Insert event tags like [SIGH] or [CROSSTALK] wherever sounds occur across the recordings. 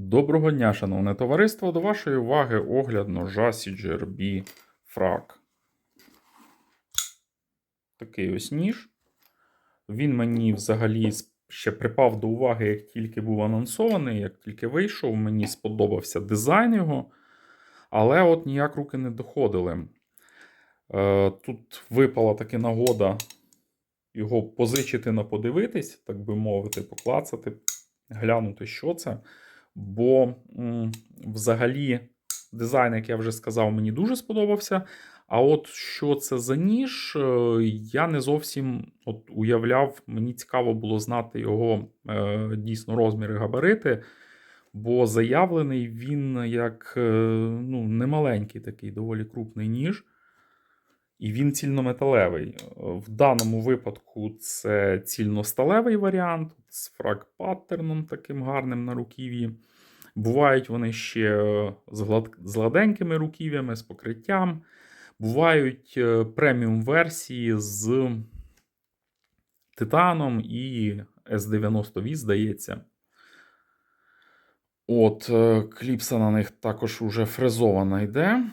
Доброго дня, шановне товариство. До вашої уваги огляд ножа CGRB Фрак. Такий ось ніж. Він мені взагалі ще припав до уваги, як тільки був анонсований, як тільки вийшов. Мені сподобався дизайн його, але от ніяк руки не доходили. Е, Тут випала таки нагода його позичити на подивитись, так би мовити, поклацати, глянути, що це. Бо взагалі дизайн, як я вже сказав, мені дуже сподобався. А от що це за ніж, е, я не зовсім от уявляв, мені цікаво було знати його е, дійсно розміри габарити, бо заявлений він як е, ну, немаленький такий доволі крупний ніж. І він цільнометалевий. В даному випадку це цільносталевий варіант з фраг-паттерном таким гарним на руків'ї. Бувають вони ще з глад- з гладенькими руків'ями, з покриттям. Бувають е, преміум-версії з титаном і S90V, здається. От, е, кліпса на них також уже фрезована йде.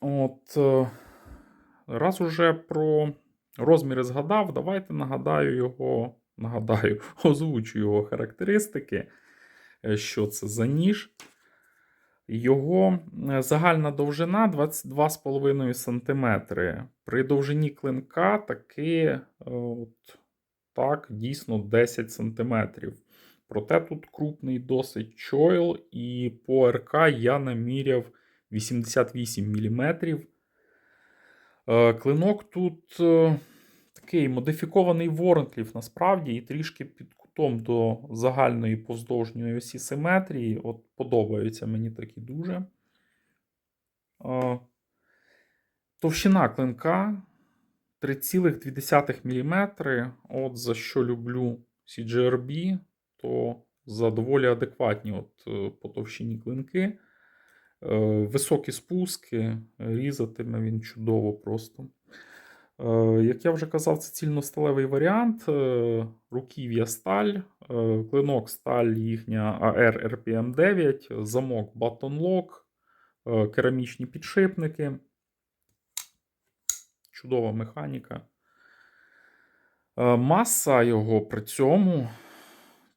От, е, раз уже про розміри згадав, давайте нагадаю його, нагадаю, [LAUGHS] озвучу його характеристики, е, що це за ніж. Його е, загальна довжина 22,5 см. При довжині клинка таки е, от, так, дійсно 10 см. Проте тут крупний досить чойл, і по РК я наміряв 88 мм. Е, Клинок тут е, такий модифікований Ворнкліф насправді, і трішки під кутом до загальної повздовжньої осі симетрії. От подобаються мені такі дуже. Е, Товщина клинка 3,2 мм. От за що люблю CGRB, то за доволі адекватні от, по товщині клинки. Е, Високі спуски, різатиме він чудово просто. Е, Як я вже казав, це цільносталевий варіант. Е, Руків'я сталь, е, клинок сталь їхня AR RPM 9, замок е, керамічні підшипники. Чудова механіка. Е, Маса його при цьому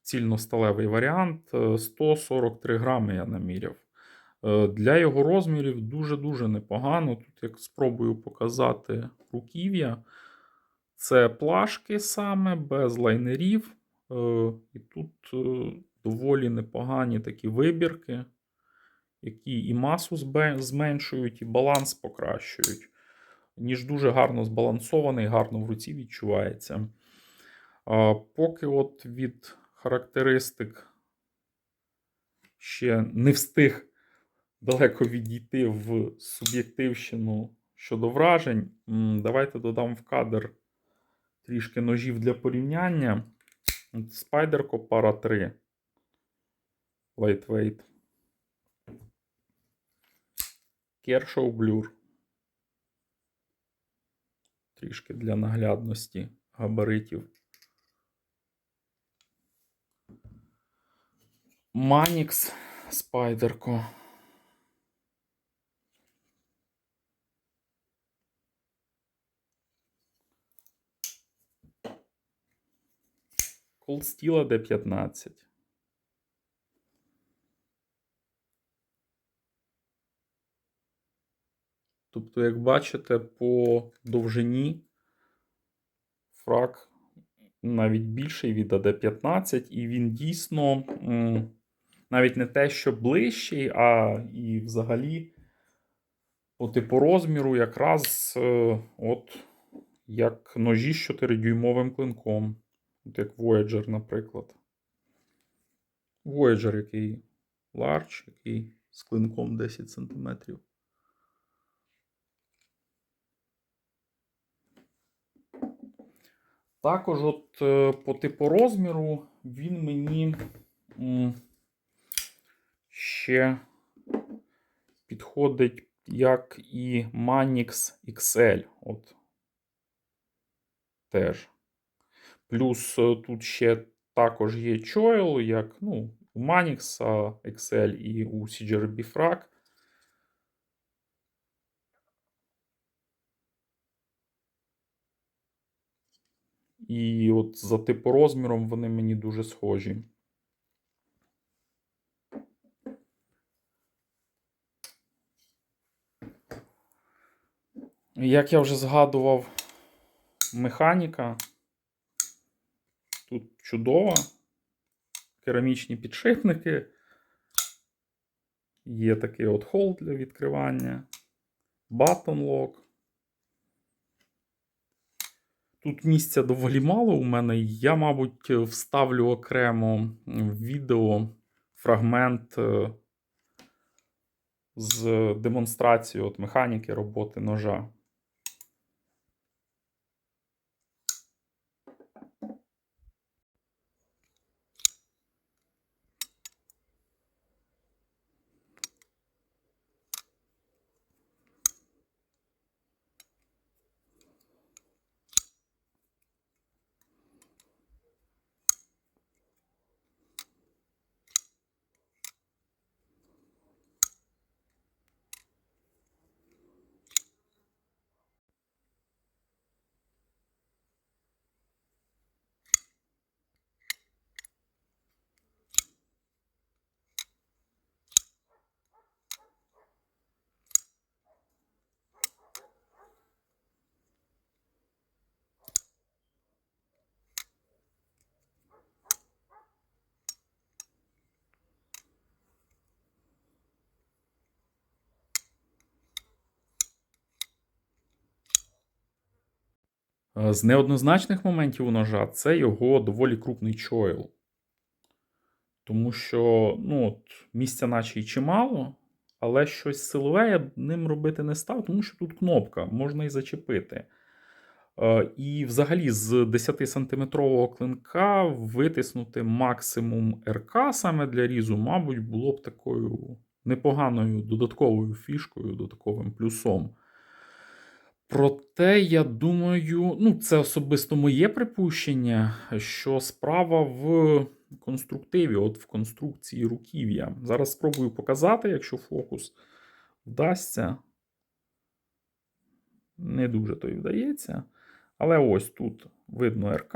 цільносталевий варіант е, 143 грами я наміряв. Е, Для його розмірів дуже-дуже непогано. Тут, як спробую показати руків'я, це плашки саме без лайнерів. Е, І тут е, доволі непогані такі вибірки, які і масу зменшують, і баланс покращують. Ніж дуже гарно збалансований, гарно в руці відчувається. Поки от від характеристик ще не встиг далеко відійти в суб'єктивщину щодо вражень. Давайте додам в кадр трішки ножів для порівняння. Spyderco Para 3. Lightweight. Kershaw Blur. Трішки для наглядності габаритів. Manix Spyderco. Steel D15. Тобто, як бачите, по довжині фрак навіть більший від AD15, і він дійсно навіть не те, що ближчий, а і взагалі по типу розміру якраз е, от як ножі з 4-дюймовим клинком. От як Voyager, наприклад. Voyager, який large, який з клинком 10 см. Також, от е, по типу розміру, він мені ще підходить як і Manix XL. От. Теж. Плюс е, тут ще також є чойл, як ну, у Manix XL і у CGRB Frag. І от за типорозміром вони мені дуже схожі. Як я вже згадував, механіка чудова. Керамічні підшипники. Є такий от холд для відкривання, button lock. Тут місця доволі мало у мене. Я, мабуть, вставлю окремо в відео фрагмент е, з демонстрацією от механіки роботи ножа. З неоднозначних моментів у ножа це його доволі крупний чойл. Тому що ну, от, місця наче й чимало, але щось силове я ним робити не став, тому що тут кнопка, можна і зачепити. Е, І взагалі з 10-сантиметрового клинка витиснути максимум РК саме для різу, мабуть, було б такою непоганою додатковою фішкою, додатковим плюсом. Проте, я думаю, ну, це особисто моє припущення, що справа в конструктиві, от в конструкції руків'я. Зараз спробую показати, якщо фокус вдасться. Не дуже то й вдається. Але ось тут видно РК.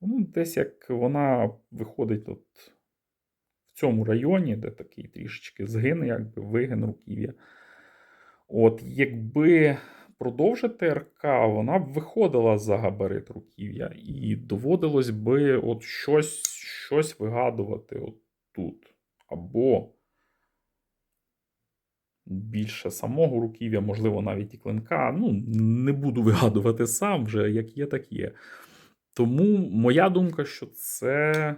Ну, десь як вона виходить от в цьому районі, де такий трішечки згин, якби вигин руків'я. От, якби продовжити РК, вона б виходила за габарит руків'я, і доводилось би от щось, щось вигадувати от тут. Або більше самого руків'я, можливо, навіть і клинка. Ну, не буду вигадувати сам вже, як є, так є. Тому моя думка, що це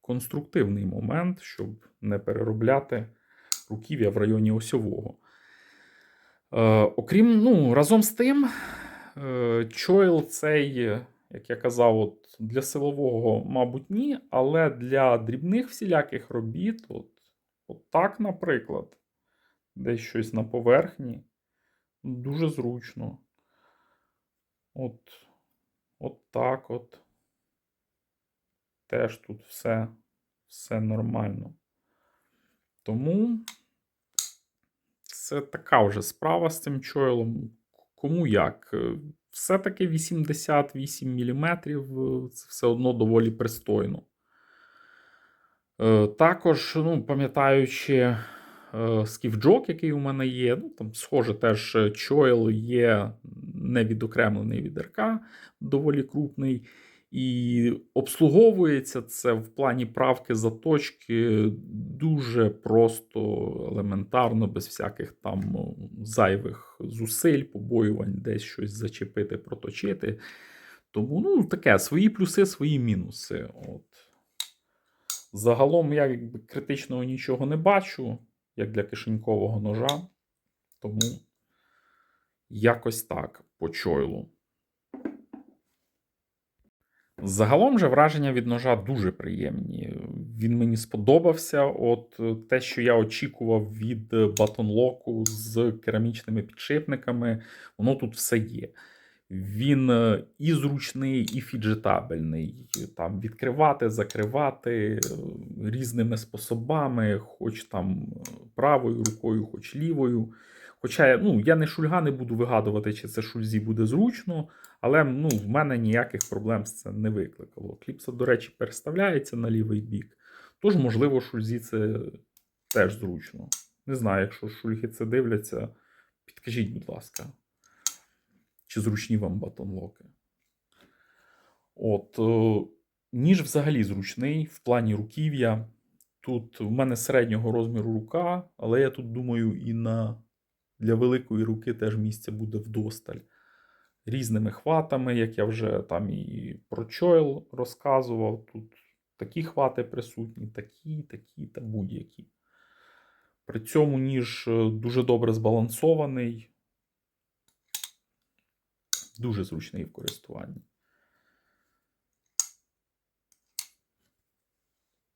конструктивний момент, щоб не переробляти руків'я в районі осьового. Е, окрім, ну, разом з тим, е, чойл цей, як я казав, от, для силового, мабуть, ні, але для дрібних всіляких робіт, от, от так, наприклад, десь щось на поверхні, дуже зручно. От, от так от. Теж тут все, все нормально. Тому це така вже справа з цим чойлом. Кому як? Е, Все-таки 88 мм це все одно доволі пристойно. Е, Також, ну, пам'ятаючи скіфджок, який у мене є, ну, там, схоже, теж чойл є не відокремлений від РК, доволі крупний. І обслуговується це в плані правки заточки дуже просто, елементарно, без всяких там зайвих зусиль, побоювань, десь щось зачепити, проточити. Тому, ну, таке, свої плюси, свої мінуси. От. Загалом я якби критичного нічого не бачу, як для кишенькового ножа. Тому якось так по чойлу. Загалом же враження від ножа дуже приємні. Він мені сподобався. От е, те, що я очікував від батонлоку з керамічними підшипниками, воно тут все є. Він е, і зручний, і фіджетабельний. Там відкривати, закривати е, різними способами, хоч там е, правою рукою, хоч лівою. Хоча ну, я не шульга не буду вигадувати, чи це шульзі буде зручно, але ну, в мене ніяких проблем з цим не викликало. Кліпса, до речі, переставляється на лівий бік. Тож, можливо, шульзі це теж зручно. Не знаю, якщо шульги це дивляться, підкажіть, будь ласка, чи зручні вам батонлоки. От, е, ніж взагалі зручний в плані руків'я. Тут в мене середнього розміру рука, але я тут думаю, і на для великої руки теж місця буде вдосталь. Різними хватами, як я вже там і про чойл розказував. Тут такі хвати присутні, такі, такі та будь-які. При цьому ніж е, дуже добре збалансований, дуже зручний в користуванні.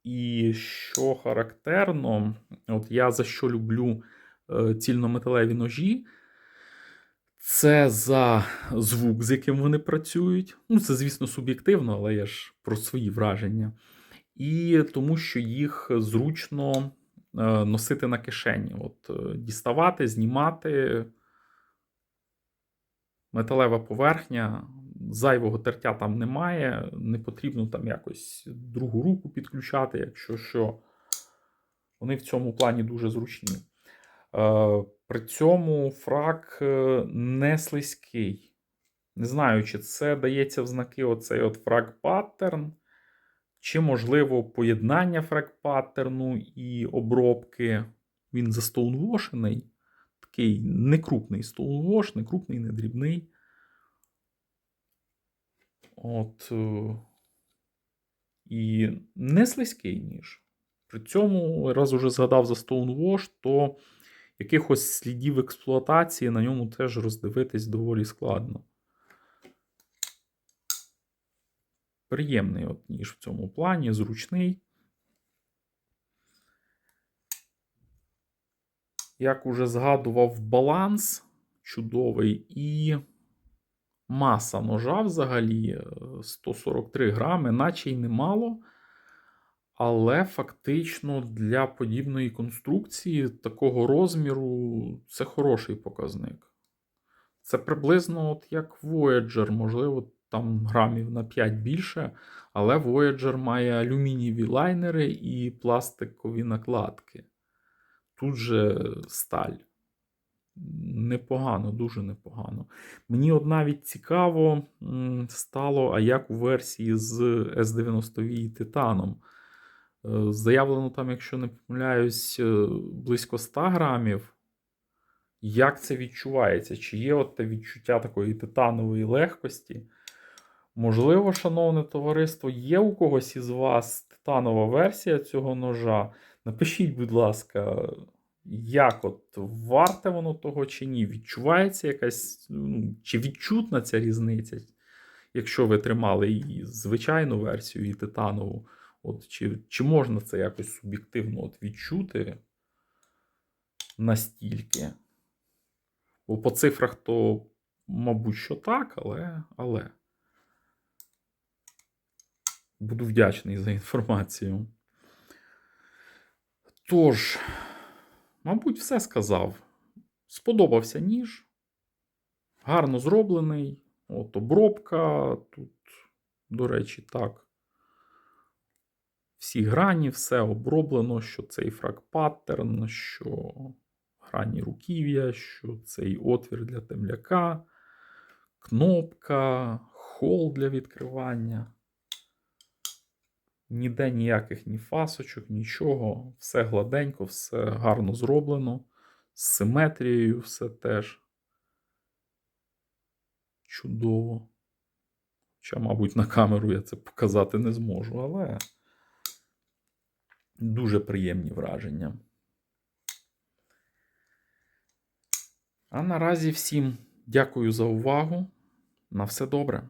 І що характерно, от я за що люблю цільнометалеві ножі, це за звук, з яким вони працюють. Ну, це, звісно, суб'єктивно, але я ж про свої враження. І тому, що їх зручно е, носити на кишені. От, е, Діставати, знімати. Металева поверхня, зайвого тертя там немає, не потрібно там якось другу руку підключати, якщо що. Вони в цьому плані дуже зручні. Е, При цьому фрак е, не слизький. Не знаю, чи це дається в знаки оцей от фрак паттерн, чи, можливо, поєднання фрак паттерну і обробки. Він застоунвошений. Такий некрупний стоунвош, не крупний, не дрібний. От. е, І не слизький ніж. При цьому, раз уже згадав за Stonewash, то якихось слідів експлуатації на ньому теж роздивитись доволі складно. Приємний от ніж в цьому плані, зручний. Як уже згадував, баланс чудовий і маса ножа взагалі е, 143 грами, наче й немало. Але фактично для подібної конструкції такого розміру це хороший показник. Це приблизно от як Voyager, можливо, там грамів на 5 більше, але Voyager має алюмінієві лайнери і пластикові накладки. Тут же сталь. Непогано, дуже непогано. Мені от навіть цікаво стало, а як у версії з S90 Титаном. Е, Заявлено там, якщо не помиляюсь, е, близько 100 грамів. Як це відчувається? Чи є от те відчуття такої титанової легкості? Можливо, шановне товариство, є у когось із вас титанова версія цього ножа? Напишіть, будь ласка, як от варте воно того чи ні? Відчувається якась, ну, чи відчутна ця різниця, якщо ви тримали і звичайну версію, і титанову? От, Чи чи можна це якось суб'єктивно от відчути настільки? Бо по цифрах то, мабуть, що так, але. але. Буду вдячний за інформацію. Тож, мабуть, все сказав. Сподобався ніж. Гарно зроблений. От обробка тут, до речі, так всі грані, все оброблено, що цей фраг паттерн, що грані руків'я, що цей отвір для темляка, кнопка, хол для відкривання. Ніде ніяких ні фасочок, нічого. Все гладенько, все гарно зроблено. З симетрією все теж. Чудово. Хоча, мабуть, на камеру я це показати не зможу, але. Дуже приємні враження. А наразі всім дякую за увагу. На все добре.